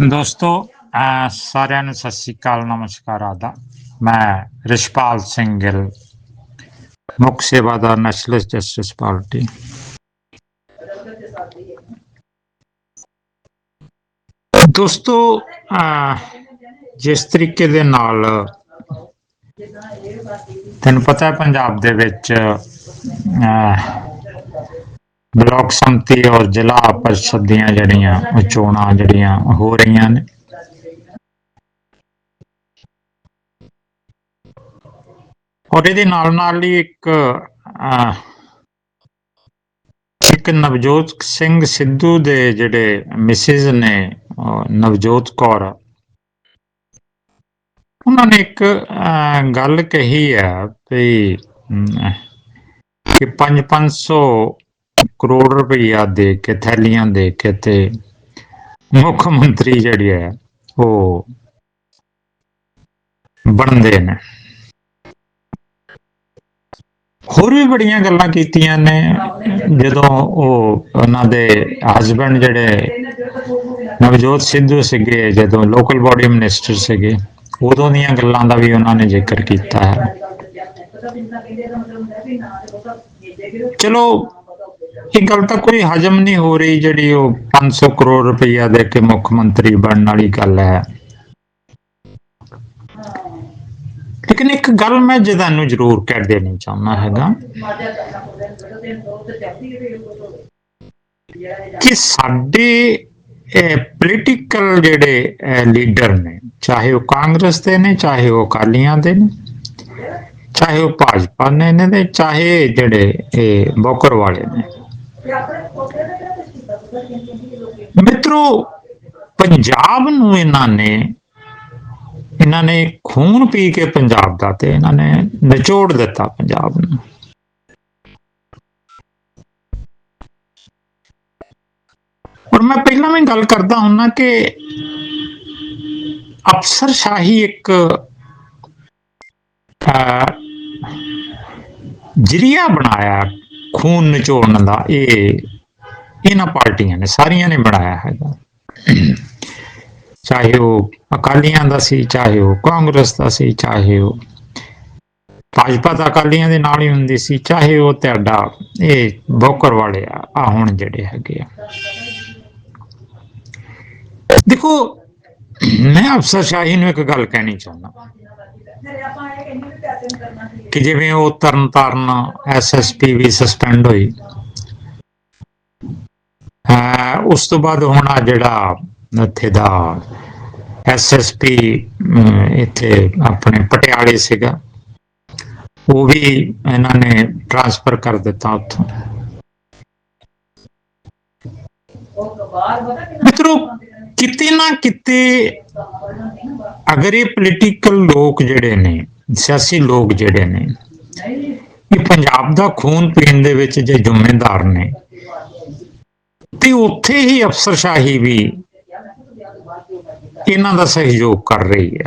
ਦੋਸਤੋ ਅਹ ਸਾਰਿਆਂ ਨੂੰ ਸਤਿ ਸ੍ਰੀ ਅਕਾਲ, ਨਮਸਕਾਰ ਆਦਾ ਮੈਂ ਰਿਸ਼ਪਾਲ ਸਿੰਘ ਗਿੱਲ, ਮੁੱਖ ਸੇਵਾਦਾਰ ਨੈਸ਼ਨਲ ਜਸਟਿਸ ਪਾਰਟੀ। ਦੋਸਤੋ ਜਿਸ ਤਰੀਕੇ ਦੇ ਨਾਲ ਤੈਨੂੰ ਪਤਾ ਪੰਜਾਬ ਦੇ ਵਿੱਚ ਬਲਾਕ ਸੰਮਤੀ ਔਰ ਜ਼ਿਲ੍ਹਾ ਪਰਿਸ਼ਦ ਦੀਆਂ ਜਿਹੜੀਆਂ ਉਹ ਚੋਣਾਂ ਜਿਹੜੀਆਂ ਹੋ ਰਹੀਆਂ ਨੇ। ਔਰ ਇਹਦੇ ਨਾਲ ਨਾਲ ਹੀ ਇੱਕ ਇੱਕ ਨਵਜੋਤ ਸਿੰਘ ਸਿੱਧੂ ਦੇ ਜਿਹੜੇ ਮਿਸਿਸ ਨੇ ਨਵਜੋਤ ਕੌਰ ਉਹਨਾਂ ਨੇ ਇੱਕ ਅਹ, ਗੱਲ ਕਹੀ ਹੈ ਵੀ ਅਮ, ਕਿ 5-500 ਕਰੋੜ ਰੁਪਈਆ ਦੇ ਕੇ, ਥੈਲੀਆਂ ਦੇ ਕੇ ਤੇ ਮੁੱਖ ਮੰਤਰੀ ਜਿਹੜੀ ਹੈ, ਉਹ ਬਣਦੇ ਨੇ। ਹੋਰ ਵੀ ਬੜੀਆਂ ਗੱਲਾਂ ਕੀਤੀਆਂ ਨੇ, ਜਦੋਂ ਉਹ ਉਹਨਾਂ ਦੇ ਹਸਬੰਡ ਜਿਹੜੇ ਨਵਜੋਤ ਸਿੱਧੂ ਸੀਗੇ, ਜਦੋਂ ਲੋਕਲ ਬਾਡੀ ਮਿਨਿਸਟਰ ਸੀਗੇ, ਉਦੋਂ ਦੀਆਂ ਗੱਲਾਂ ਦਾ ਵੀ ਉਹਨਾਂ ਨੇ ਜ਼ਿਕਰ ਕੀਤਾ ਹੈ। ਚਲੋ ਇਹ ਗੱਲ ਤਾਂ ਕੋਈ ਹਜਮ ਨਹੀਂ ਹੋ ਰਹੀ ਜਿਹੜੀ ਉਹ 500 ਕਰੋੜ ਰੁਪਈਆ ਦੇ ਕੇ ਮੁੱਖ ਮੰਤਰੀ ਬਣਨ ਵਾਲੀ ਗੱਲ ਹੈ। ਲੇਕਿਨ ਇੱਕ ਗੱਲ ਮੈਂ ਤੁਹਾਨੂੰ ਜ਼ਰੂਰ ਕਹਿ ਦੇਣੀ ਚਾਹੁੰਦਾ ਹੈਗਾ ਕਿ ਸਾਡੇ ਪੋਲੀਟੀਕਲ ਜਿਹੜੇ ਲੀਡਰ ਨੇ, ਚਾਹੇ ਉਹ ਕਾਂਗਰਸ ਦੇ ਨੇ, ਚਾਹੇ ਉਹ ਅਕਾਲੀਆਂ ਦੇ ਨੇ, ਚਾਹੇ ਉਹ ਭਾਜਪਾ ਨੇ ਨੇ, ਚਾਹੇ ਜਿਹੜੇ ਇਹ ਬੋਕਰ ਵਾਲੇ ਨੇ ਮਿੱਤਰੋ ਪੰਜਾਬ ਨੂੰ ਇਹਨਾਂ ਨੇ ਇਹਨਾਂ ਨੇ ਖੂਨ ਪੀ ਕੇ ਪੰਜਾਬ ਦਾ ਤੇ ਇਹਨਾਂ ਨੇ ਨਿਚੋੜ ਦਿੱਤਾ ਪੰਜਾਬ ਨੂੰ। ਔਰ ਮੈਂ ਪਹਿਲਾਂ ਵੀ ਗੱਲ ਕਰਦਾ ਹੁੰਨਾ ਕਿ ਅਫਸਰ ਸ਼ਾਹੀ ਇੱਕ ਅਹ, ਜਰੀਆ ਬਣਾਇਆ ਖੂਨ ਨਿਚੋੜਨ ਦਾ ਇਹ ਇਹਨਾਂ ਪਾਰਟੀਆਂ ਨੇ, ਸਾਰੀਆਂ ਨੇ ਬਣਾਇਆ ਹੈਗਾ। ਚਾਹੇ ਉਹ ਅਕਾਲੀਆਂ ਦਾ ਸੀ, ਚਾਹੇ ਉਹ ਕਾਂਗਰਸ ਦਾ ਸੀ, ਚਾਹੇ ਉਹ ਭਾਜਪਾ ਤਾਂ ਅਕਾਲੀਆਂ ਦੇ ਨਾਲ ਹੀ ਹੁੰਦੀ ਸੀ, ਚਾਹੇ ਉਹ ਤੁਹਾਡਾ ਇਹ ਬੋਕਰ ਵਾਲੇ ਆ ਆ ਹੁਣ ਜਿਹੜੇ ਹੈਗੇ ਆ। ਦੇਖੋ, ਮੈਂ ਅਫਸਰ ਸ਼ਾਹੀ ਨੂੰ ਇੱਕ ਗੱਲ ਕਹਿਣੀ ਚਾਹੁੰਦਾ। ਕਿ ਜਿਵੇਂ ਉਹ ਤਰਨ ਤਾਰਨ ਐਸਐਸਪੀ ਵੀ ਸਸਪੈਂਡ ਹੋਈ। ਉਸ ਤੋਂ ਬਾਅਦ ਹੁਣ ਆ ਜਿਹੜਾ ਇੱਥੇ ਦਾ ਐਸਐਸਪੀ ਇੱਥੇ ਆਪਣੇ ਪਟਿਆਲੇ ਸੀਗਾ। ਉਹ ਵੀ ਇਹਨਾਂ ਨੇ ਟ੍ਰਾਂਸਫਰ ਕਰ ਦਿੱਤਾ ਉੱਥੋਂ। ਮਿੱਤਰੋ ਕਿਤੇ ਨਾ ਕਿਤੇ ਅਗਰ ਇਹ ਪੋਲੀਟੀਕਲ ਲੋਕ ਜਿਹੜੇ ਨੇ, ਸਿਆਸੀ ਲੋਕ ਜਿਹੜੇ ਨੇ ਇਹ ਪੰਜਾਬ ਦਾ ਖੂਨ ਪੀਣ ਦੇ ਵਿੱਚ ਜੇ ਜ਼ਿੰਮੇਦਾਰ ਨੇ, ਤੇ ਉੱਥੇ ਹੀ ਅਫਸਰਸ਼ਾਹੀ ਵੀ ਇਹਨਾਂ ਦਾ ਸਹਿਯੋਗ ਕਰ ਰਹੀ ਹੈ।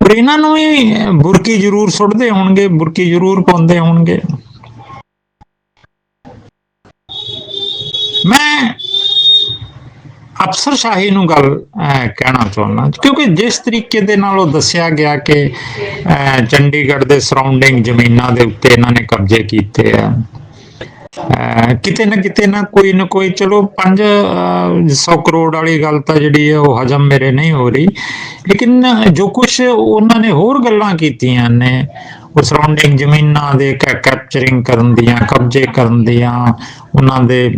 ਪਰ ਇਹਨਾਂ ਨੂੰ ਵੀ ਬੁਰਕੀ ਜ਼ਰੂਰ ਸੁੱਟਦੇ ਹੋਣਗੇ, ਬੁਰਕੀ ਜ਼ਰੂਰ ਪਾਉਂਦੇ ਹੋਣਗੇ। ਮੈਂ ਅਫਸਰਸ਼ਾਹੀ ਨੂੰ ਗੱਲ ਕਹਿਣਾ ਚਾਹੁੰਦਾ ਕਿਉਂਕਿ ਜਿਸ ਤਰੀਕੇ ਦੇ ਨਾਲ ਉਹ ਦੱਸਿਆ ਗਿਆ ਕਿ ਚੰਡੀਗੜ੍ਹ ਦੇ ਸਰਾਊਂਡਿੰਗ ਜ਼ਮੀਨਾਂ ਦੇ ਉੱਤੇ ਇਹਨਾਂ ਨੇ ਕਬਜ਼ੇ ਕੀਤੇ ਆ। ਕਿਤੇ ਨਾ ਕਿਤੇ ਨਾ ਕੋਈ ਨਾ ਕੋਈ, ਚਲੋ 500 ਕਰੋੜ ਵਾਲੀ ਗੱਲ ਤਾਂ ਜਿਹੜੀ ਹੈ ਉਹ ਹਜਮ ਮੇਰੇ ਨਹੀਂ ਹੋ ਰਹੀ। ਲੇਕਿਨ ਜੋ ਕੁਝ ਉਹਨਾਂ ਨੇ ਹੋਰ ਗੱਲਾਂ ਕੀਤੀਆਂ ਨੇ ਸਰਾਊਂਡਿੰਗ ਜ਼ਮੀਨਾਂ ਦੇ ਕੈਪਚਰਿੰਗ ਕਰਨ ਦੀਆਂ ਕਬਜ਼ੇ ਕਰਨ ਦੀਆਂ ਉਹਨਾਂ ਦੇ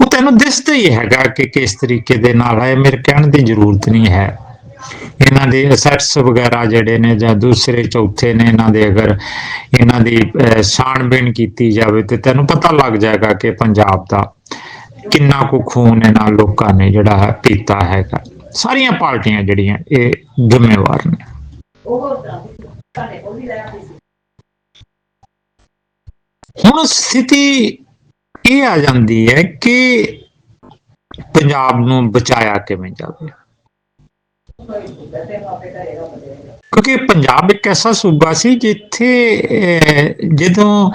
ਉਹ ਤੈਨੂੰ ਦਿਸਦਾ ਹੀ ਹੈਗਾ ਕਿ ਕਿਸ ਤਰੀਕੇ ਦੇ ਨਾਲ ਹੈ ਮੇਰੇ ਕਹਿਣ ਦੀ ਜ਼ਰੂਰਤ ਨਹੀਂ ਹੈ। ਇਹਨਾਂ ਦੇ ਅਸੈਟਸ ਵਗੈਰਾ ਜਿਹੜੇ ਨੇ ਜਾਂ ਦੂਸਰੇ ਚੌਥੇ ਨੇ ਇਹਨਾਂ ਦੇ ਅਗਰ ਇਹਨਾਂ ਦੀ ਅਹ, ਛਾਣਬੀਣ ਕੀਤੀ ਜਾਵੇ ਤੇ ਤੈਨੂੰ ਪਤਾ ਲੱਗ ਜਾਏਗਾ ਕਿ ਪੰਜਾਬ ਦਾ ਕਿੰਨਾ ਕੁ ਖੂਨ ਇਹਨਾਂ ਲੋਕਾਂ ਨੇ ਜਿਹੜਾ ਹੈ ਪੀਤਾ ਹੈਗਾ। ਸਾਰੀਆਂ ਪਾਰਟੀਆਂ ਜਿਹੜੀਆਂ ਇਹ ਜ਼ਿੰਮੇਵਾਰ ਨੇ। ਹੁਣ ਸਥਿਤੀ ਇਹ ਆ ਜਾਂਦੀ ਹੈ ਕਿ ਪੰਜਾਬ ਨੂੰ ਬਚਾਇਆ ਕਿਵੇਂ ਜਾਵੇ? ਕਿਉਂਕਿ ਪੰਜਾਬ ਇੱਕ ਐਸਾ ਸੂਬਾ ਸੀ ਜਿੱਥੇ ਅਹ, ਜਦੋਂ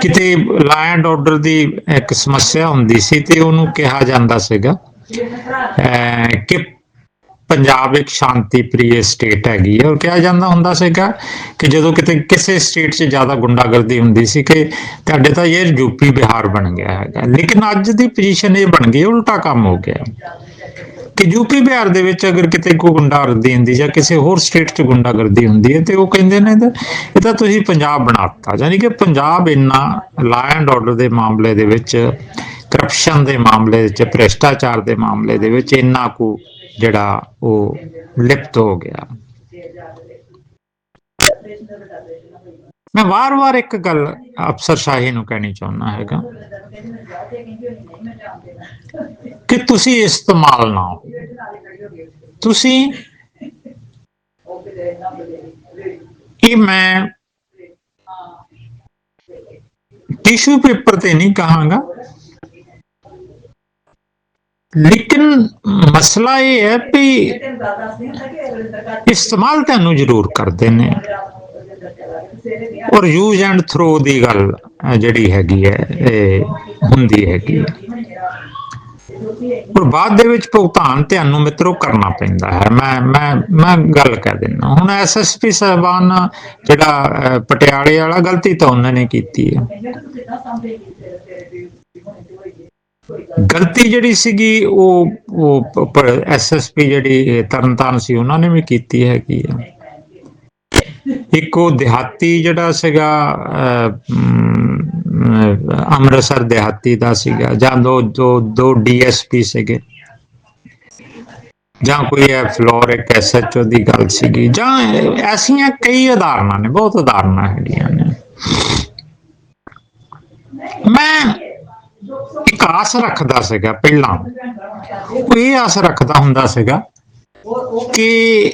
ਕਿਤੇ ਲਾ ਐਂਡ ਆਰਡਰ ਦੀ ਇੱਕ ਸਮੱਸਿਆ ਹੁੰਦੀ ਸੀ ਤੇ ਉਹਨੂੰ ਕਿਹਾ ਜਾਂਦਾ ਸੀਗਾ ਅਹ, ਕਿ ਪੰਜਾਬ ਇੱਕ ਸ਼ਾਂਤੀ ਪ੍ਰਿਯ ਸਟੇਟ ਹੈਗੀ ਹੈ ਔਰ ਕਿਹਾ ਜਾਂਦਾ ਹੁੰਦਾ ਸੀਗਾ ਕਿ ਜਦੋਂ ਕਿਤੇ ਕਿਸੇ ਸਟੇਟ 'ਚ ਜ਼ਿਆਦਾ ਗੁੰਡਾਗਰਦੀ ਹੁੰਦੀ ਸੀ ਕਿ ਤੁਹਾਡੇ ਤਾਂ ਇਹ ਯੂਪੀ ਬਿਹਾਰ ਬਣ ਗਿਆ ਹੈਗਾ। ਲੇਕਿਨ ਅੱਜ ਦੀ ਪੋਜੀਸ਼ਨ ਇਹ ਬਣ ਗਈ ਉਲਟਾ ਕੰਮ ਹੋ ਗਿਆ। ਕਿ ਯੂਪੀ ਬਿਹਾਰ ਦੇ ਵਿੱਚ ਅਗਰ ਕਿਤੇ ਕੋਈ ਗੁੰਡਾਗਰਦੀ ਹੁੰਦੀ ਜਾਂ ਕਿਸੇ ਹੋਰ ਸਟੇਟ 'ਚ ਗੁੰਡਾਗਰਦੀ ਹੁੰਦੀ ਹੈ ਤੇ ਉਹ ਕਹਿੰਦੇ ਨੇ ਇਹ ਤਾਂ ਤੁਸੀਂ ਪੰਜਾਬ ਬਣਾਤਾ ਯਾਨੀ ਕਿ ਪੰਜਾਬ ਇੰਨਾ ਲਾ ਐਂਡ ਆਰਡਰ ਦੇ ਮਾਮਲੇ ਦੇ ਵਿੱਚ ਕਰਪਸ਼ਨ ਦੇ ਮਾਮਲੇ ਵਿੱਚ, ਭ੍ਰਿਸ਼ਟਾਚਾਰ ਦੇ ਮਾਮਲੇ ਦੇ ਵਿੱਚ ਇੰਨਾ ਕੁ ਜਿਹੜਾ ਉਹ ਲਿਪਤ ਹੋ ਗਿਆ। ਮੈਂ ਵਾਰ-ਵਾਰ ਇੱਕ ਗੱਲ ਅਫਸਰ ਸ਼ਾਹੀ ਨੂੰ ਕਹਿਣੀ ਚਾਹੁੰਦਾ ਹੈਗਾ ਕਿ ਤੁਸੀਂ ਇਸਤੇਮਾਲ ਨਾ ਹੋ। ਤੁਸੀਂ ਇਹ ਮੈਂ ਟਿਸ਼ੂ ਪੇਪਰ ਤੇ ਨਹੀਂ ਕਹਾਂਗਾ। ਲੇਕਿਨ ਮਸਲਾ ਇਹ ਹੈ ਵੀ ਇਸਤੇਮਾਲ ਤੁਹਾਨੂੰ ਜ਼ਰੂਰ ਕਰਦੇ ਨੇ। ਔਰ ਯੂਜ਼ ਐਂਡ ਥਰੋ ਦੀ ਗੱਲ ਜਿਹੜੀ ਹੈਗੀ ਹੈ, ਇਹ ਹੁੰਦੀ ਹੈਗੀ ਹੈ। ਔਰ ਬਾਅਦ ਦੇ ਵਿੱਚ ਭੁਗਤਾਨ ਤੁਹਾਨੂੰ ਮਿੱਤਰੋ ਕਰਨਾ ਪੈਂਦਾ ਹੈ। ਮੈਂ ਮੈਂ ਮੈਂ ਗੱਲ ਕਹਿ ਦਿੰਦਾ ਹੁਣ ਐਸਐਸਪੀ ਸਾਹਿਬਾਨ, ਜਿਹੜਾ ਪਟਿਆਲੇ ਵਾਲਾ, ਗਲਤੀ ਤਾਂ ਉਹਨਾਂ ਨੇ ਕੀਤੀ ਹੈ। ਗਲਤੀ ਜਿਹੜੀ ਸੀਗੀ, ਉਹ ਉਹ ਐਸਐਸਪੀ ਜਿਹੜੀ ਤਰਨਤਾਰਨ ਸੀ, ਉਹਨਾਂ ਨੇ ਵੀ ਕੀਤੀ ਹੈਗੀ ਹੈ ਇੱਕ ਉਹ ਦਿਹਾਤੀ ਜਿਹੜਾ ਸੀਗਾ ਅੰਮ੍ਰਿਤਸਰ ਦਿਹਾਤੀ ਦਾ ਸੀਗਾ, ਜਾਂ ਦੋ ਦੋ ਦੋ ਡੀਐਸਪੀ ਸੀਗੇ। ਜਾਂ ਕੋਈ ਹੈ ਫਲੋਰ ਇੱਕ ਐਸਐਚਓ ਦੀ ਗੱਲ ਸੀਗੀ, ਜਾਂ ਐਸੀਆਂ ਕਈ ਉਦਾਹਰਨਾਂ ਨੇ, ਬਹੁਤ ਉਦਾਹਰਨਾਂ ਹੈਗੀਆਂ ਨੇ। ਮੈਂ ਇੱਕ ਆਸ ਰੱਖਦਾ ਸੀਗਾ ਪਹਿਲਾਂ। ਉਹ ਇਹ ਆਸ ਰੱਖਦਾ ਹੁੰਦਾ ਸੀਗਾ ਕਿ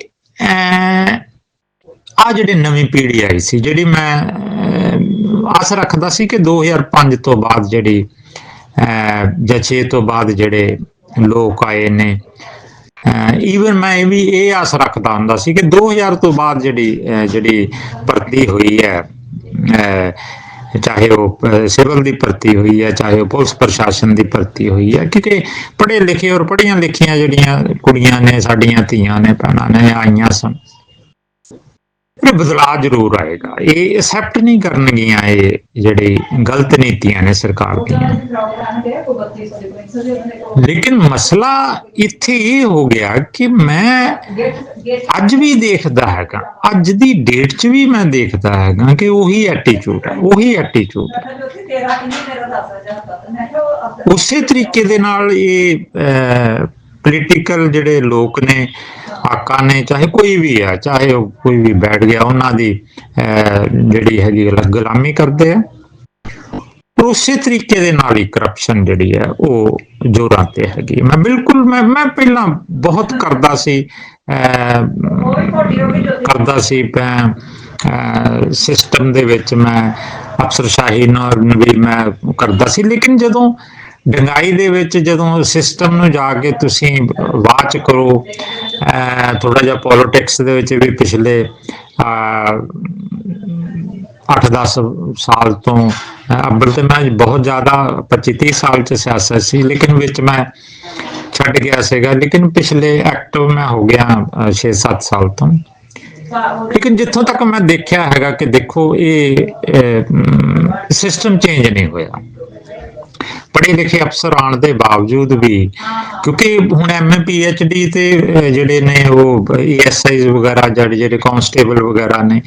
ਆ ਜਿਹੜੀ ਨਵੀਂ ਪੀੜ੍ਹੀ ਆਈ ਸੀ ਜਿਹੜੀ ਮੈਂ ਆਸ ਰੱਖਦਾ ਸੀ ਕਿ 2005 ਤੋਂ ਬਾਅਦ ਜਿਹੜੀ ਅਹ, ਜਾਂ 6 ਤੋਂ ਬਾਅਦ ਜਿਹੜੇ ਲੋਕ ਆਏ ਨੇ ਈਵਨ ਮੈਂ ਇਹ ਵੀ ਇਹ ਆਸ ਰੱਖਦਾ ਹੁੰਦਾ ਸੀ ਕਿ 2000 ਤੋਂ ਬਾਅਦ ਜਿਹੜੀ ਅਹ, ਜਿਹੜੀ ਭਰਤੀ ਹੋਈ ਹੈ ਅਹ, ਚਾਹੇ ਉਹ ਸਿਵਲ ਦੀ ਭਰਤੀ ਹੋਈ ਹੈ, ਚਾਹੇ ਉਹ ਪੁਲਿਸ ਪ੍ਰਸ਼ਾਸਨ ਦੀ ਭਰਤੀ ਹੋਈ ਹੈ, ਕਿਉਂਕਿ ਪੜ੍ਹੇ ਲਿਖੇ ਔਰ ਪੜ੍ਹੀਆਂ ਲਿਖੀਆਂ ਜਿਹੜੀਆਂ ਕੁੜੀਆਂ ਨੇ, ਸਾਡੀਆਂ ਧੀਆਂ ਨੇ, ਭੈਣਾਂ ਨੇ, ਆਈਆਂ ਸਨ। ਇਹ ਬਦਲਾਅ ਜ਼ਰੂਰ ਆਏਗਾ। ਇਹ ਐਕਸੈਪਟ ਨਹੀਂ ਕਰਨਗੀਆਂ ਇਹ ਜਿਹੜੀ ਗਲਤ ਨੀਤੀਆਂ ਨੇ ਸਰਕਾਰ ਦੀਆਂ। ਲੇਕਿਨ ਮਸਲਾ ਇੱਥੇ ਇਹ ਹੋ ਗਿਆ ਕਿ ਮੈਂ ਅੱਜ ਵੀ ਦੇਖਦਾ ਹੈਗਾ ਅੱਜ ਦੀ ਡੇਟ 'ਚ ਵੀ ਮੈਂ ਦੇਖਦਾ ਹੈਗਾ ਕਿ ਉਹੀ ਐਟੀਟਿਊਡ ਹੈ ਉਹੀ ਐਟੀਟਿਊਡ ਉਸੇ ਤਰੀਕੇ ਦੇ ਨਾਲ ਇਹ ਪੋਲੀਟੀਕਲ ਜਿਹੜੇ ਲੋਕ ਨੇ ਆਕਾ ਨੇ ਚਾਹੇ ਕੋਈ ਵੀ ਹੈ ਚਾਹੇ ਉਹ ਕੋਈ ਵੀ ਬੈਠ ਗਿਆ ਉਹਨਾਂ ਦੀ ਅਹ, ਜਿਹੜੀ ਹੈਗੀ ਗੁਲਾਮੀ ਕਰਦੇ ਆ। ਔਰ ਉਸੇ ਤਰੀਕੇ ਦੇ ਨਾਲ ਹੀ ਕਰਪਸ਼ਨ ਜਿਹੜੀ ਹੈ ਉਹ ਜੋਰਾਂ ਤੇ ਹੈਗੀ ਮੈਂ ਬਿਲਕੁਲ ਮੈਂ ਮੈਂ ਪਹਿਲਾਂ ਬਹੁਤ ਕਰਦਾ ਸੀ ਕਰਦਾ ਸੀ ਸਿਸਟਮ ਦੇ ਵਿੱਚ ਮੈਂ ਅਫਸਰਸ਼ਾਹੀ ਨਾਲ ਵੀ ਮੈਂ ਕਰਦਾ ਸੀ। ਲੇਕਿਨ ਜਦੋਂ ਡੰਗਾਈ ਦੇ ਵਿੱਚ ਜਦੋਂ ਸਿਸਟਮ ਨੂੰ ਜਾ ਕੇ ਤੁਸੀਂ ਵਾਚ ਕਰੋ ਥੋੜਾ ਜਿਹਾ ਪੋਲਿਟਿਕਸ ਦੇ ਵਿੱਚ ਵੀ ਪਿਛਲੇ 8-10 ਸਾਲ ਤੋਂ ਅਹ, ਅੱਬਲ ਤੇ ਮੈਂ ਬਹੁਤ ਜ਼ਿਆਦਾ 25-30 ਸਾਲ ਚ ਸਿਆਸਤ ਸੀ ਲੇਕਿਨ ਵਿੱਚ ਮੈਂ ਛੱਡ ਗਿਆ ਸੀਗਾ ਲੇਕਿਨ ਪਿਛਲੇ ਐਕਟਿਵ ਮੈਂ ਹੋ ਗਿਆ 6-7 ਸਾਲ ਤੋਂ। ਲੇਕਿਨ ਜਿੱਥੋਂ ਤੱਕ ਮੈਂ ਦੇਖਿਆ ਹੈਗਾ ਕਿ ਦੇਖੋ ਇਹ ਸਿਸਟਮ ਚੇਂਜ ਨਹੀਂ ਹੋਇਆ। ਪੜ੍ਹੇ ਲਿਖੇ ਅਫਸਰ ਆਉਣ ਦੇ ਬਾਵਜੂਦ ਵੀ ਕਿਉਂਕਿ ਹੁਣ ਐਮਏ ਪੀਐਚਡੀ ਤੇ ਜਿਹੜੇ ਨੇ ਉਹ ਈਐਸਆਈਜ਼ ਵਗੈਰਾ ਜਿਹੜੇ ਜਿਹੜੇ ਕਾਂਸਟੇਬਲ ਵਗੈਰਾ ਨੇ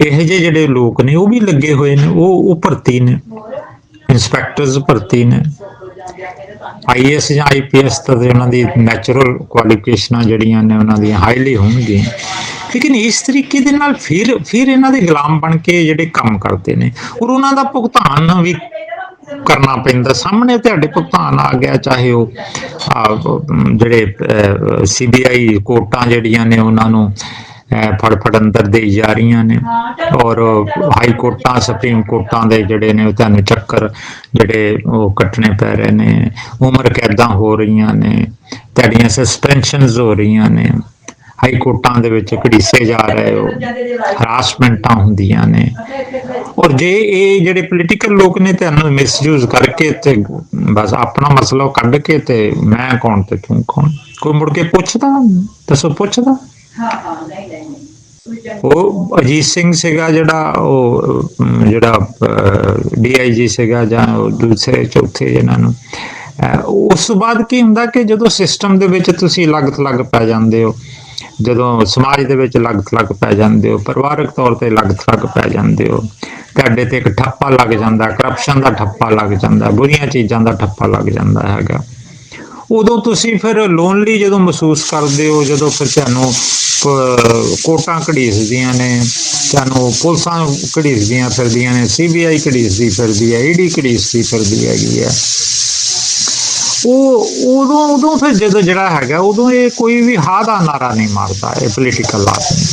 ਇਹੋ ਜਿਹੇ ਜਿਹੜੇ ਲੋਕ ਨੇ ਉਹ ਵੀ ਲੱਗੇ ਹੋਏ ਨੇ ਉਹ ਉਹ ਭਰਤੀ ਨੇ। ਇਨਸਪੈਕਟਰਸ ਭਰਤੀ ਨੇ। ਆਈਐਸ ਜਾਂ ਆਈਪੀਐਸ ਤੇ ਉਹਨਾਂ ਦੀ ਨੈਚੁਰਲ ਕੁਆਲੀਫਿਕੇਸ਼ਨਾਂ ਜਿਹੜੀਆਂ ਨੇ ਉਹਨਾਂ ਦੀਆਂ ਹਾਈਲੀ ਹੋਣਗੀਆਂ। ਲੇਕਿਨ ਇਸ ਤਰੀਕੇ ਦੇ ਨਾਲ ਫਿਰ ਫਿਰ ਇਹਨਾਂ ਦੇ ਗੁਲਾਮ ਬਣ ਕੇ ਜਿਹੜੇ ਕੰਮ ਕਰਦੇ ਨੇ ਔਰ ਉਹਨਾਂ ਦਾ ਭੁਗਤਾਨ ਵੀ ਕਰਨਾ ਪੈਂਦਾ। ਸਾਹਮਣੇ ਤੁਹਾਡੇ ਭੁਗਤਾਨ ਆ ਗਿਆ ਚਾਹੇ ਉਹ ਜਿਹੜੇ ਸੀਬੀਆਈ ਕੋਰਟਾਂ ਜਿਹੜੀਆਂ ਨੇ ਉਹਨਾਂ ਨੂੰ ਅਹ, ਫੜ ਫੜ ਅੰਦਰ ਦੇਈ ਜਾ ਰਹੀਆਂ ਨੇ। ਔਰ ਹਾਈ ਕੋਰਟਾਂ ਸੁਪਰੀਮ ਕੋਰਟਾਂ ਦੇ ਜਿਹੜੇ ਨੇ ਉਹ ਤੁਹਾਨੂੰ ਚੱਕਰ ਜਿਹੜੇ ਉਹ ਕੱਟਣੇ ਪੈ ਰਹੇ ਨੇ। ਉਮਰ ਕੈਦਾਂ ਹੋ ਰਹੀਆਂ ਨੇ ਤੁਹਾਡੀਆਂ ਸਸਪੈਂਸ਼ਨਸ ਹੋ ਰਹੀਆਂ ਨੇ। ਹਾਈ ਕੋਰਟਾਂ ਦੇ ਵਿੱਚ ਘੜੀਸੇ ਜਾ ਰਹੇ ਹੋ ਹਰਾਸਮੈਂਟਾਂ ਹੁੰਦੀਆਂ ਨੇ। ਔਰ ਜੇ ਇਹ ਜਿਹੜੇ ਪੋਲੀਟੀਕਲ ਲੋਕ ਨੇ ਤੁਹਾਨੂੰ ਮਿਸਯੂਜ਼ ਕਰਕੇ ਤੇ ਬਸ ਆਪਣਾ ਮਸਲਾ ਕੱਢ ਕੇ ਤੇ ਮੈਂ ਕੌਣ ਤੇ ਤੂੰ ਕੌਣ? ਕੋਈ ਮੁੜ ਕੇ ਪੁੱਛਦਾ? ਦੱਸੋ ਪੁੱਛਦਾ? ਹਾਂ ਹਾਂ ਨਹੀਂ ਨਹੀਂ ਉਹ ਅਜੀਤ ਸਿੰਘ ਸੀਗਾ ਜਿਹੜਾ ਉਹ ਅਮ, ਜਿਹੜਾ ਡੀਆਈਜੀ ਸੀਗਾ ਜਾਂ ਦੂਸਰੇ ਚੌਥੇ ਜਿਹਨਾਂ ਨੂੰ। ਉਸ ਤੋਂ ਬਾਅਦ ਕੀ ਹੁੰਦਾ ਕਿ ਜਦੋਂ ਸਿਸਟਮ ਦੇ ਵਿੱਚ ਤੁਸੀਂ ਅਲੱਗ ਥਲੱਗ ਪੈ ਜਾਂਦੇ ਹੋ ਜਦੋਂ ਸਮਾਜ ਦੇ ਵਿੱਚ ਅਲੱਗ ਥਲੱਗ ਪੈ ਜਾਂਦੇ ਹੋ, ਪਰਿਵਾਰਕ ਤੌਰ ਤੇ ਅਲੱਗ ਥਲੱਗ ਪੈ ਜਾਂਦੇ ਹੋ, ਤੁਹਾਡੇ ਤੇ ਇੱਕ ਠੱਪਾ ਲੱਗ ਜਾਂਦਾ ਕਰਪਸ਼ਨ ਦਾ ਠੱਪਾ ਲੱਗ ਜਾਂਦਾ, ਬੁਰੀਆਂ ਚੀਜ਼ਾਂ ਦਾ ਠੱਪਾ ਲੱਗ ਜਾਂਦਾ ਹੈਗਾ। ਉਦੋਂ ਤੁਸੀਂ ਫਿਰ ਲੋਨਲੀ ਜਦੋਂ ਮਹਿਸੂਸ ਕਰਦੇ ਹੋ, ਜਦੋਂ ਫਿਰ ਤੁਹਾਨੂੰ ਕੋਟਾਂ ਕੋਰਟਾਂ ਘੜੀਸਦੀਆਂ ਨੇ, ਤੁਹਾਨੂੰ ਪੁਲਿਸਾਂ ਘੜੀਸਦੀਆਂ ਫਿਰਦੀਆਂ ਨੇ ਸੀਬੀਆਈ ਘੜੀਸਦੀ ਫਿਰਦੀ ਹੈ ਈਡੀ ਘੜੀਸਦੀ ਫਿਰਦੀ ਹੈਗੀ ਹੈ। ਉਹ, ਉਦੋਂ ਉਦੋਂ ਫਿਰ ਜਦੋਂ ਜਿਹੜਾ ਹੈਗਾ, ਉਦੋਂ ਇਹ ਕੋਈ ਵੀ ਹਾਂ ਦਾ ਨਾਰਾ ਨਹੀਂ ਮਾਰਦਾ, ਇਹ ਪੋਲੀਟੀਕਲ ਆਦਮੀ।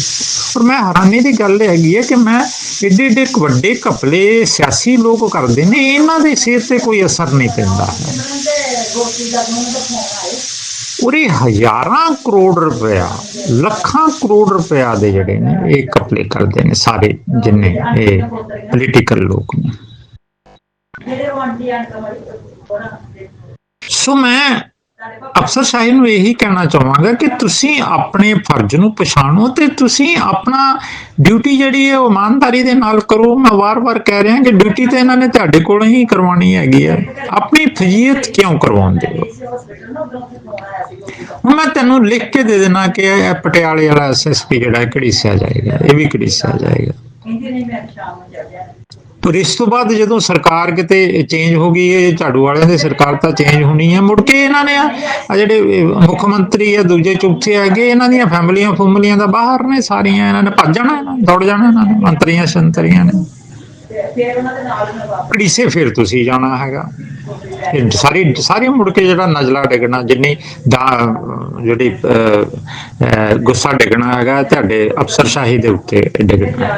ਪਰ ਮੈਂ ਹੈਰਾਨੀ ਦੀ ਗੱਲ ਹੈਗੀ ਹੈ ਕਿ ਮੈਂ ਏਡੇ ਏਡੇ ਵੱਡੇ ਘਪਲੇ ਸਿਆਸੀ ਲੋਕ ਕਰਦੇ ਨੇ, ਇਹਨਾਂ ਦੀ ਸਿਹਤ ਤੇ ਕੋਈ ਅਸਰ ਨਹੀਂ ਪੈਂਦਾ। ਹੈ ਹਜ਼ਾਰਾਂ ਕਰੋੜ ਰੁਪਇਆ, ਲੱਖਾਂ ਕਰੋੜ ਰੁਪਇਆ ਦੇ ਜਿਹੜੇ ਨੇ, ਇਹ ਘਪਲੇ ਕਰਦੇ ਨੇ ਸਾਰੇ ਜਿੰਨੇ ਇਹ ਪੋਲੀਟੀਕਲ ਲੋਕ ਨੇ। ਜਿਹੜੇ ਉਹ ਆਂਟੀ ਆਂਟੀ ਸੋ ਮੈਂ ਅਫਸਰ ਸਾਹਿਬ ਨੂੰ ਇਹੀ ਕਹਿਣਾ ਚਾਹਾਂਗਾ ਕਿ ਤੁਸੀਂ ਆਪਣੇ ਫਰਜ਼ ਨੂੰ ਪਛਾਣੋ ਤੇ ਤੁਸੀਂ ਆਪਣਾ ਡਿਊਟੀ ਜਿਹੜੀ ਹੈ ਉਹ ਇਮਾਨਦਾਰੀ ਦੇ ਨਾਲ ਕਰੋ। ਮੈਂ ਵਾਰ-ਵਾਰ ਕਹਿ ਰਿਹਾ ਕਿ ਡਿਊਟੀ ਤੇ ਇਹਨਾਂ ਨੇ ਤੁਹਾਡੇ ਕੋਲੋਂ ਹੀ ਕਰਵਾਉਣੀ ਹੈਗੀ ਹੈ। ਆਪਣੀ ਫਜ਼ੀਅਤ ਕਿਉਂ ਕਰਵਾਉਂਦੇ ਹੋ? ਹੁਣ ਮੈਂ ਤੈਨੂੰ ਲਿਖ ਕੇ ਦੇ ਦੇਣਾ ਕਿ ਇਹ ਪਟਿਆਲੇ ਵਾਲਾ ਐਸਐਸਪੀ ਜਿਹੜਾ ਹੈ ਘੜੀਸਿਆ ਜਾਏਗਾ, ਇਹ ਵੀ ਘੜੀਸਿਆ ਜਾਏਗਾ। ਪਰ ਇਸ ਤੋਂ ਬਾਅਦ ਜਦੋਂ ਸਰਕਾਰ ਕਿਤੇ ਚੇਂਜ ਹੋ ਗਈ ਇਹ ਝਾੜੂ ਵਾਲਿਆਂ ਦੀ ਸਰਕਾਰ ਤਾਂ ਚੇਂਜ ਹੋਣੀ ਹੈ ਮੁੜ ਕੇ ਇਹਨਾਂ ਨੇ ਆ ਜਿਹੜੇ ਮੁੱਖ ਮੰਤਰੀ ਆ, ਦੂਜੇ ਚੌਥੇ ਹੈਗੇ ਇਹਨਾਂ ਦੀਆਂ ਫੈਮਲੀਆਂ ਫੁਮਲੀਆਂ ਦਾ ਬਾਹਰ ਨੇ, ਸਾਰੀਆਂ ਇਹਨਾਂ ਨੇ ਭੱਜ ਜਾਣਾ ਇਹਨਾਂ ਦੌੜ ਜਾਣਾ ਇਹਨਾਂ ਨੇ, ਮੰਤਰੀਆਂ, ਸੰਤਰੀਆਂ ਨੇ। ਫਿਰ ਉਹਨਾਂ ਦੇ ਨਾਲ ਮੈਂ ਵਾਪਸ ਘੜੀਸੇ ਫਿਰ ਤੁਸੀਂ ਜਾਣਾ ਹੈਗਾ। ਇਹ ਸਾਰੀ ਸਾਰੇ ਮੁੜ ਕੇ ਜਿਹੜਾ ਨਜ਼ਲਾ ਡਿੱਗਣਾ ਜਿੰਨੀ ਦਾ ਜਿਹੜੀ ਅਹ, ਗੁੱਸਾ ਡਿੱਗਣਾ ਹੈਗਾ ਤੁਹਾਡੇ ਅਫਸਰਸ਼ਾਹੀ ਦੇ ਉੱਤੇ ਡਿੱਗਣਾ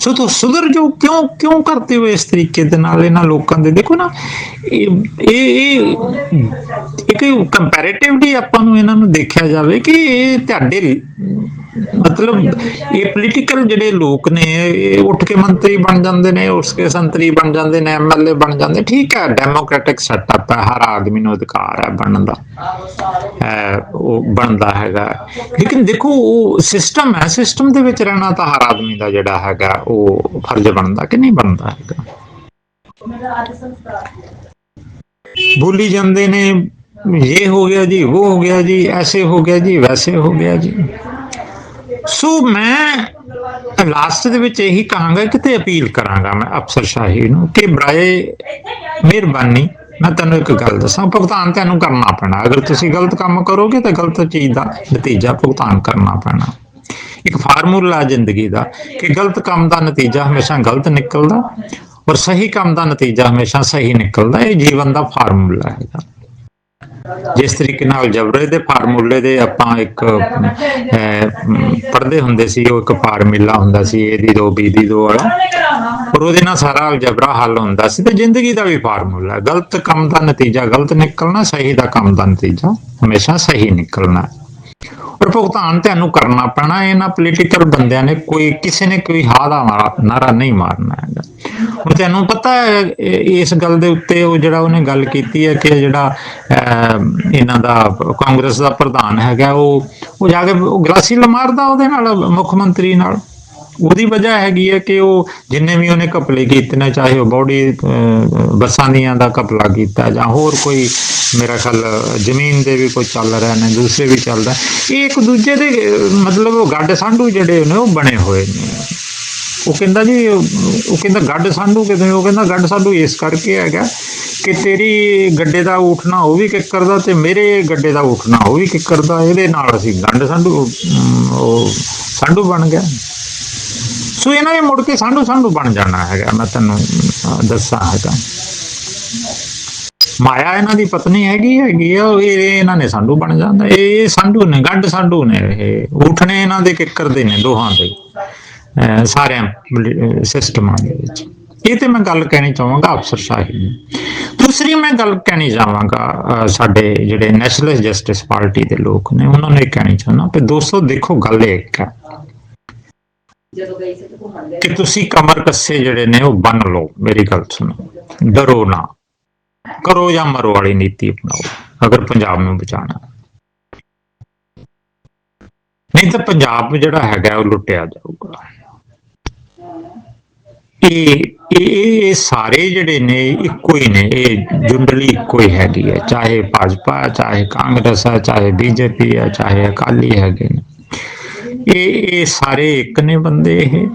ਸੋ ਤੋ ਸੁਧਰ ਜੋ ਕਿਉਂ ਕਿਉਂ ਕਰਤੇ ਹੋ ਇਸ ਤਰੀਕੇ ਦੇ ਨਾਲ ਇਹਨਾਂ ਲੋਕਾਂ ਦੇ? ਦੇਖੋ ਨਾ ਇਹ ਇਹ ਇਹ ਇੱਕ ਕੰਪੈਰੀਟਿਵਲੀ ਆਪਾਂ ਨੂੰ ਇਹਨਾਂ ਨੂੰ ਦੇਖਿਆ ਜਾਵੇ ਕਿ ਇਹ ਤੁਹਾਡੇ ਮਤਲਬ ਇਹ ਪੋਲੀਟੀਕਲ ਜਿਹੜੇ ਲੋਕ ਨੇ ਇਹ ਉੱਠ ਕੇ ਮੰਤਰੀ ਬਣ ਜਾਂਦੇ ਨੇ, ਉਸ ਕੇ ਸੰਤਰੀ ਬਣ ਜਾਂਦੇ ਨੇ ਐਮਐਲਏ ਬਣ ਜਾਂਦੇ, ਠੀਕ ਹੈ ਡੈਮੋਕ੍ਰੈਟਿਕ ਸੈਟਅਪ ਹੈ, ਹਰ ਆਦਮੀ ਨੂੰ ਅਧਿਕਾਰ ਹੈ ਬਣਨ ਦਾ ਉਹ ਬਣਦਾ ਹੈਗਾ। ਲੇਕਿਨ ਦੇਖੋ, ਉਹ ਸਿਸਟਮ ਹੈ ਸਿਸਟਮ ਦੇ ਵਿੱਚ ਰਹਿਣਾ ਤਾਂ ਹਰ ਆਦਮੀ ਦਾ ਜਿਹੜਾ ਹੈਗਾ, ਉਹ ਫਰਜ਼ ਬਣਦਾ ਕਿ ਨਹੀਂ ਬਣਦਾ ਹੈਗਾ। ਬੋਲੀ ਜਾਂਦੇ ਨੇ, ਇਹ ਹੋ ਗਿਆ ਜੀ, ਉਹ ਹੋ ਗਿਆ ਜੀ, ਐਸੇ ਹੋ ਗਿਆ ਜੀ, ਵੈਸੇ ਹੋ ਗਿਆ ਜੀ। ਸੋ ਮੈਂ ਲਾਸਟ ਦੇ ਵਿੱਚ ਇਹੀ ਕਹਾਂਗਾ ਕਿ ਤੇ ਅਪੀਲ ਕਰਾਂਗਾ ਮੈਂ ਅਫਸਰ ਸ਼ਾਹੀ ਨੂੰ ਕਿ ਬਰਾਏ ਮਿਹਰਬਾਨੀ। ਮੈਂ ਤੁਹਾਨੂੰ ਇੱਕ ਗੱਲ ਦੱਸਾਂ, ਭੁਗਤਾਨ ਤੁਹਾਨੂੰ ਕਰਨਾ ਪੈਣਾ। ਅਗਰ ਤੁਸੀਂ ਗਲਤ ਕੰਮ ਕਰੋਗੇ ਤਾਂ ਗਲਤ ਚੀਜ਼ ਦਾ ਨਤੀਜਾ ਭੁਗਤਾਨ ਕਰਨਾ ਪੈਣਾ। ਇੱਕ ਫਾਰਮੂਲਾ ਜ਼ਿੰਦਗੀ ਦਾ ਕਿ ਗਲਤ ਕੰਮ ਦਾ ਨਤੀਜਾ ਹਮੇਸ਼ਾ ਗਲਤ ਨਿਕਲਦਾ ਔਰ ਸਹੀ ਕੰਮ ਦਾ ਨਤੀਜਾ ਹਮੇਸ਼ਾ ਸਹੀ ਨਿਕਲਦਾ। ਇਹ ਜੀਵਨ ਦਾ ਫਾਰਮੂਲਾ ਹੈਗਾ। ਜਿਸ ਤਰੀਕੇ ਨਾਲ ਜਬਰੇ ਦੇ ਫਾਰਮੂਲੇ ਦੇ ਆਪਾਂ ਇੱਕ ਪੜ੍ਹਦੇ ਹੁੰਦੇ ਸੀ, ਉਹ ਇੱਕ ਫਾਰਮੂਲਾ ਹੁੰਦਾ ਸੀ ਇਹ ਦੀ 2 ਬੀ ਦੀ 2 ਵਾਲਾ। ਉਹਨਾਂ ਔਰ ਉਹਦੇ ਨਾਲ ਸਾਰਾ ਅਲਜਬਰਾ ਹੱਲ ਹੁੰਦਾ ਸੀ ਤੇ ਜ਼ਿੰਦਗੀ ਦਾ ਵੀ ਫਾਰਮੂਲਾ ਗਲਤ ਕੰਮ ਦਾ ਨਤੀਜਾ, ਗਲਤ ਨਿਕਲਣਾ, ਸਹੀ ਦਾ ਕੰਮ ਦਾ ਨਤੀਜਾ, ਹਮੇਸ਼ਾ ਸਹੀ ਨਿਕਲਣਾ ਔਰ ਭੁਗਤਾਨ ਤੁਹਾਨੂੰ ਕਰਨਾ ਪੈਣਾ, ਇਹਨਾਂ ਪੋਲੀਟੀਕਲ ਬੰਦਿਆਂ ਨੇ ਕੋਈ, ਕਿਸੇ ਨੇ ਕੋਈ ਹਾਂ ਦਾ ਨਾਰਾ- ਨਹੀਂ ਮਾਰਨਾ ਹੈਗਾ। ਹੁਣ ਤੁਹਾਨੂੰ ਪਤਾ ਹੈ ਇਸ ਗੱਲ ਦੇ ਉੱਤੇ ਉਹ ਜਿਹੜਾ ਉਹਨੇ ਗੱਲ ਕੀਤੀ ਹੈ ਕਿ ਜਿਹੜਾ ਇਹਨਾਂ ਦਾ ਕਾਂਗਰਸ ਦਾ ਪ੍ਰਧਾਨ ਹੈਗਾ, ਉਹ ਉਹ ਜਾ ਕੇ ਉਹ ਗਲਾਸੀ ਮਾਰਦਾ ਉਹਦੇ ਨਾਲ, ਮੁੱਖ ਮੰਤਰੀ ਨਾਲ। ਉਹਦੀ ਵਜ੍ਹਾ ਹੈਗੀ ਹੈ ਕਿ ਉਹ ਜਿੰਨੇ ਵੀ ਉਹਨੇ ਕਪਲੇ ਕੀਤੇ ਨੇ, ਚਾਹੇ ਉਹ ਬੋਡੀ ਬੱਸਾਂ ਦੀਆਂ ਦਾ ਕਪਲਾ ਕੀਤਾ ਜਾਂ ਹੋਰ ਕੋਈ ਮੇਰਾ ਖਿਆਲ, ਜ਼ਮੀਨ ਦੇ ਵੀ ਕੋਈ ਚੱਲ ਰਹੇ ਨੇ ਦੂਸਰੇ ਵੀ ਚੱਲਦਾ ਇਹ ਇੱਕ ਦੂਜੇ ਦੇ, ਮਤਲਬ ਉਹ ਗੱਡ ਸਾਂਢੂ ਜਿਹੜੇ ਨੇ, ਉਹ ਬਣੇ ਹੋਏ ਨੇ। ਉਹ ਕਹਿੰਦਾ ਜੀ, ਉਹ ਕਹਿੰਦਾ ਗੱਡ ਸਾਂਢੂ ਕਿਤੇ ਉਹ ਕਹਿੰਦਾ ਗੱਡ ਸਾਂਢੂ ਇਸ ਕਰਕੇ ਹੈਗਾ ਕਿ ਤੇਰੀ ਗੱਡੇ ਦਾ ਉਠਣਾ ਉਹ ਵੀ ਕਿੱਕਰ ਦਾ ਤੇ ਮੇਰੇ ਗੱਡੇ ਦਾ ਉਠਣਾ ਉਹ ਵੀ ਕਿੱਕਰ ਦਾ। ਇਹਦੇ ਨਾਲ ਅਸੀਂ ਗੰਡ ਸਾਂਢੂ ਉਹ ਸਾਂਢੂ ਬਣ ਗਿਆ ਸੋ ਇਹਨਾਂ ਨੇ ਮੁੜ ਕੇ ਸਾਂਢੂ ਸਾਂਢੂ ਬਣ ਜਾਣਾ ਹੈਗਾ, ਮੈਂ ਤੈਨੂੰ ਦੱਸਾਂ ਹੈਗਾ। ਮਾਇਆ ਇਹਨਾਂ ਦੀ ਪਤਨੀ ਹੈਗੀ ਹੈਗੀ ਆ ਇਹ ਇਹਨਾਂ ਨੇ ਸਾਂਢੂ ਬਣ ਜਾਂਦਾ। ਇਹ ਇਹ ਸਾਂਢੂ ਨੇ, ਗੱਡ ਸਾਂਢੂ ਨੇ ਇਹ। ਉਠਣੇ ਇਹਨਾਂ ਦੇ ਕਿੱਕਰ ਦੇ ਨੇ ਦੋਹਾਂ ਦੇ ਸਾਰਿਆਂ ਸਿਸਟਮਾਂ ਦੇ ਵਿੱਚ। ਇਹ ਤੇ ਮੈਂ ਗੱਲ ਕਹਿਣੀ ਚਾਹਾਂਗਾ ਅਫਸਰਸ਼ਾਹੀ ਦੀ ਦੂਸਰੀ ਮੈਂ ਗੱਲ ਕਹਿਣੀ ਚਾਹਾਂਗਾ ਸਾਡੇ ਜਿਹੜੇ ਨੈਸ਼ਨਲ ਜਸਟਿਸ ਪਾਰਟੀ ਦੇ ਲੋਕ ਨੇ, ਉਹਨਾਂ ਨੇ ਕਹਿਣੀ ਚਾਹੁੰਦਾ ਕਿ ਦੋਸਤੋ ਦੇਖੋ ਗੱਲ ਇੱਕ ਹੈ ਕਿ ਤੁਸੀਂ ਕਮਰ ਕੱਸੇ ਜਿਹੜੇ ਨੇ ਉਹ ਬੰਨ ਲਓ। ਮੇਰੀ ਗੱਲ ਸੁਣੋ। ਡਰੋ ਨਾ। ਕਰੋ ਜਾਂ ਮਰੋ ਵਾਲੀ ਨੀਤੀ ਅਪਣਾਓ, ਅਗਰ ਪੰਜਾਬ ਨੂੰ ਬਚਾਉਣਾ। ਨਹੀਂ ਤਾਂ ਪੰਜਾਬ ਜਿਹੜਾ ਹੈਗਾ ਉਹ ਲੁੱਟਿਆ ਜਾਊਗਾ। ਇਹ ਇਹ ਸਾਰੇ ਜਿਹੜੇ ਨੇ, ਇੱਕੋ ਹੀ ਨੇ, ਇਹ ਜੁੰਡਲੀ ਇੱਕੋ ਹੀ ਹੈਗੀ ਹੈ। ਚਾਹੇ ਭਾਜਪਾ ਚਾਹੇ ਕਾਂਗਰਸ ਹੈ, ਚਾਹੇ ਬੀਜੇਪੀ ਹੈ, ਚਾਹੇ ਅਕਾਲੀ ਹੈਗੇ ਨੇ। ਇਹ ਇਹ ਸਾਰੇ ਇੱਕ ਨੇ ਬੰਦੇ ਇਹ।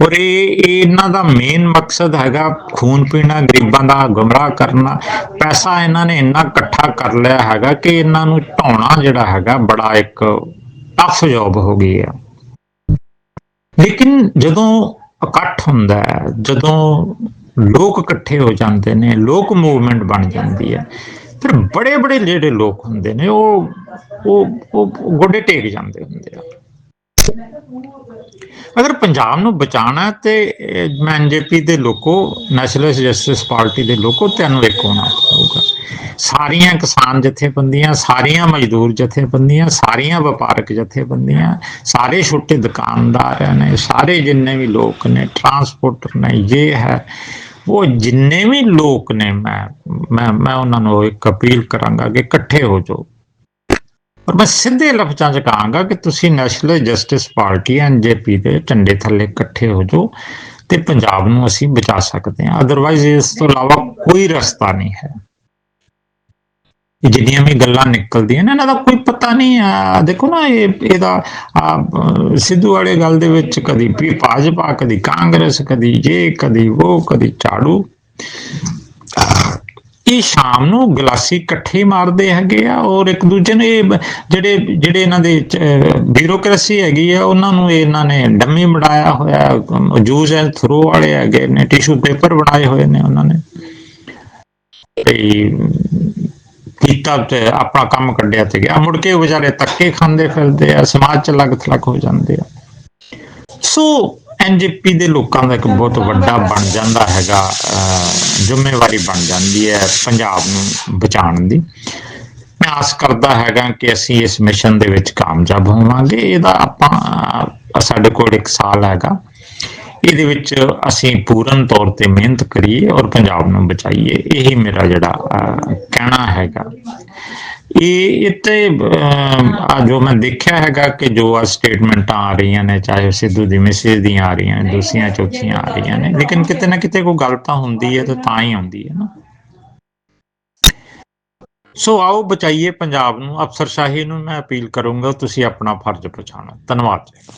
ਔਰ ਇਹ ਇਹਨਾਂ ਦਾ ਮੇਨ ਮਕਸਦ ਹੈਗਾ ਖੂਨ ਪੀਣਾ, ਗਰੀਬਾਂ ਦਾ ਗੁੰਮਰਾਹ ਕਰਨਾ। ਪੈਸਾ ਇਹਨਾਂ ਨੇ ਇੰਨਾ ਇਕੱਠਾ ਕਰ ਲਿਆ ਹੈਗਾ ਕਿ ਇਹਨਾਂ ਨੂੰ ਢਾਉਣਾ ਜਿਹੜਾ ਹੈਗਾ ਬੜਾ ਇੱਕ ਟਫ ਜੌਬ ਹੋ ਗਈ ਹੈ ਲੇਕਿਨ ਜਦੋਂ ਇਕੱਠ ਹੁੰਦਾ ਹੈ, ਜਦੋਂ ਲੋਕ ਇਕੱਠੇ ਹੋ ਜਾਂਦੇ ਨੇ, ਲੋਕ ਮੂਵਮੈਂਟ ਬਣ ਜਾਂਦੀ ਹੈ, ਫਿਰ ਬੜੇ ਬੜੇ ਜਿਹੜੇ ਲੋਕ ਹੁੰਦੇ ਨੇ ਉਹ ਉਹ ਗੋਡੇ ਟੇਕ ਜਾਂਦੇ ਹੁੰਦੇ ਆ। ਅਗਰ ਪੰਜਾਬ ਨੂੰ ਬਚਾਉਣਾ ਹੈ ਤੇ ਇਹ ਮੈਂ ਐਨਜੇਪੀ ਦੇ ਲੋਕੋ ਨੈਸ਼ਨਲ ਜਸਟਿਸ ਪਾਰਟੀ ਦੇ ਲੋਕੋ ਤੁਹਾਨੂੰ ਇੱਕ ਹੋਣਾ ਪਊਗਾ। ਸਾਰੀਆਂ ਕਿਸਾਨ ਜਥੇਬੰਦੀਆਂ, ਸਾਰੀਆਂ ਮਜ਼ਦੂਰ ਜਥੇਬੰਦੀਆਂ, ਸਾਰੀਆਂ ਵਪਾਰਕ ਜਥੇਬੰਦੀਆਂ, ਸਾਰੇ ਛੋਟੇ ਦੁਕਾਨਦਾਰ ਨੇ, ਸਾਰੇ ਜਿੰਨੇ ਵੀ ਲੋਕ ਨੇ ਟਰਾਂਸਪੋਰਟਰ ਨੇ, ਇਹ ਹੈ। ਉਹ ਜਿੰਨੇ ਵੀ ਲੋਕ ਨੇ, ਮੈਂ ਮੈਂ ਮੈਂ ਉਹਨਾਂ ਨੂੰ ਇੱਕ ਅਪੀਲ ਕਰਾਂਗਾ ਕਿ ਇਕੱਠੇ ਹੋ ਜਾਓ। ਪਰ ਮੈਂ ਸਿੱਧੇ ਲਫ਼ਜ਼ਾਂ 'ਚ ਕਹਾਂਗਾ ਕਿ ਤੁਸੀਂ ਨੈਸ਼ਨਲ ਜਸਟਿਸ ਪਾਰਟੀ ਐਨਜੇਪੀ ਦੇ ਝੰਡੇ ਥੱਲੇ ਇਕੱਠੇ ਹੋ ਜਾਓ ਤੇ ਪੰਜਾਬ ਨੂੰ ਅਸੀਂ ਬਚਾ ਸਕਦੇ ਹਾਂ। ਅਦਰਵਾਈਜ਼ ਇਸ ਤੋਂ ਇਲਾਵਾ ਕੋਈ ਰਸਤਾ ਨਹੀਂ ਹੈ। ਜਿੰਨੀਆਂ ਵੀ ਗੱਲਾਂ ਨਿਕਲਦੀਆਂ ਨੇ, ਇਹਨਾਂ ਦਾ ਕੋਈ ਪਤਾ ਨਹੀਂ ਆ ਦੇਖੋ ਨਾ, ਇਹ, ਇਹਦਾ ਸਿੱਧੂ ਵਾਲੇ ਗੱਲ ਦੇ ਵਿੱਚ ਕਦੀ ਵੀ ਭਾਜਪਾ, ਕਦੀ ਕਾਂਗਰਸ, ਕਦੀ ਜੇ, ਕਦੀ ਉਹ ਕਦੀ ਝਾੜੂ। ਇਹ ਸ਼ਾਮ ਨੂੰ ਗਲਾਸੀ ਇਕੱਠੇ ਮਾਰਦੇ ਹੈਗੇ ਆ ਔਰ ਇੱਕ ਦੂਜੇ ਨੂੰ ਇਹ ਜਿਹੜੇ ਜਿਹੜੇ ਇਹਨਾਂ ਦੇ ਬਿਊਰੋਕ੍ਰੇਸੀ ਹੈਗੀ ਆ, ਉਹਨਾਂ ਨੂੰ ਇਹਨਾਂ ਨੇ ਡੰਮੀ ਬਣਾਇਆ ਹੋਇਆ ਜੂਸ ਐਂਡ ਥਰੋ ਵਾਲੇ ਹੈਗੇ ਨੇ ਟਿਸ਼ੂ ਪੇਪਰ ਬਣਾਏ ਹੋਏ ਨੇ ਉਹਨਾਂ ਨੇ। ਤੇ ਕੀਤਾ ਤੇ ਆਪਣਾ ਕੰਮ ਕੱਢਿਆ ਤੇ ਗਿਆ। ਮੁੜ ਕੇ ਵਿਚਾਰੇ ਧੱਕੇ ਖਾਂਦੇ ਫਿਰਦੇ ਆ, ਸਮਾਜ ਚ ਲੱਗ ਥਲਕ ਹੋ ਜਾਂਦੇ ਆ। ਸੋ ਐਨਜੀਪੀ ਦੇ ਲੋਕਾਂ ਦਾ ਇੱਕ ਬਹੁਤ ਵੱਡਾ ਬਣ ਜਾਂਦਾ ਹੈਗਾ ਜ਼ਿੰਮੇਵਾਰੀ ਬਣ ਜਾਂਦੀ ਹੈ ਪੰਜਾਬ ਨੂੰ ਬਚਾਉਣ ਦੀ। ਮੈਂ ਆਸ ਕਰਦਾ ਹੈਗਾ ਕਿ ਅਸੀਂ ਇਸ ਮਿਸ਼ਨ ਦੇ ਵਿੱਚ ਕਾਮਯਾਬ ਹੋਵਾਂਗੇ। ਇਹਦਾ ਆਪਾਂ ਸਾਡੇ ਕੋਲ ਇੱਕ ਸਾਲ ਹੈਗਾ। ਇਹਦੇ ਵਿੱਚ ਅਸੀਂ ਪੂਰਨ ਤੌਰ ਤੇ ਮਿਹਨਤ ਕਰੀਏ ਔਰ ਪੰਜਾਬ ਨੂੰ ਬਚਾਈਏ। ਇਹੀ ਮੇਰਾ ਜਿਹੜਾ ਕਹਿਣਾ ਹੈਗਾ। ਇਹ ਇੱਥੇ ਆ ਜੋ ਮੈਂ ਦੇਖਿਆ ਹੈਗਾ ਕਿ ਜੋ ਆ ਸਟੇਟਮੈਂਟਾਂ ਆ ਰਹੀਆਂ ਨੇ ਚਾਹੇ ਸਿੱਧੂ ਦੀ ਮੈਸੇਜ ਦੀਆਂ ਆ ਰਹੀਆਂ ਨੇ ਦੂਸਰੀਆਂ ਚੌਥੀਆਂ ਆ ਰਹੀਆਂ ਨੇ। ਲੇਕਿਨ ਕਿਤੇ ਨਾ ਕਿਤੇ ਕੋਈ ਗੱਲ ਤਾਂ ਹੁੰਦੀ ਹੈ ਤੇ ਤਾਂ ਹੀ ਆਉਂਦੀ ਹੈ ਨਾ। ਸੋ ਆਓ ਬਚਾਈਏ ਪੰਜਾਬ ਨੂੰ। ਅਫਸਰਸ਼ਾਹੀ ਨੂੰ ਮੈਂ ਅਪੀਲ ਕਰੂੰਗਾ ਤੁਸੀਂ ਆਪਣਾ ਫਰਜ਼ ਪਛਾਣੋ। ਧੰਨਵਾਦ ਜੀ।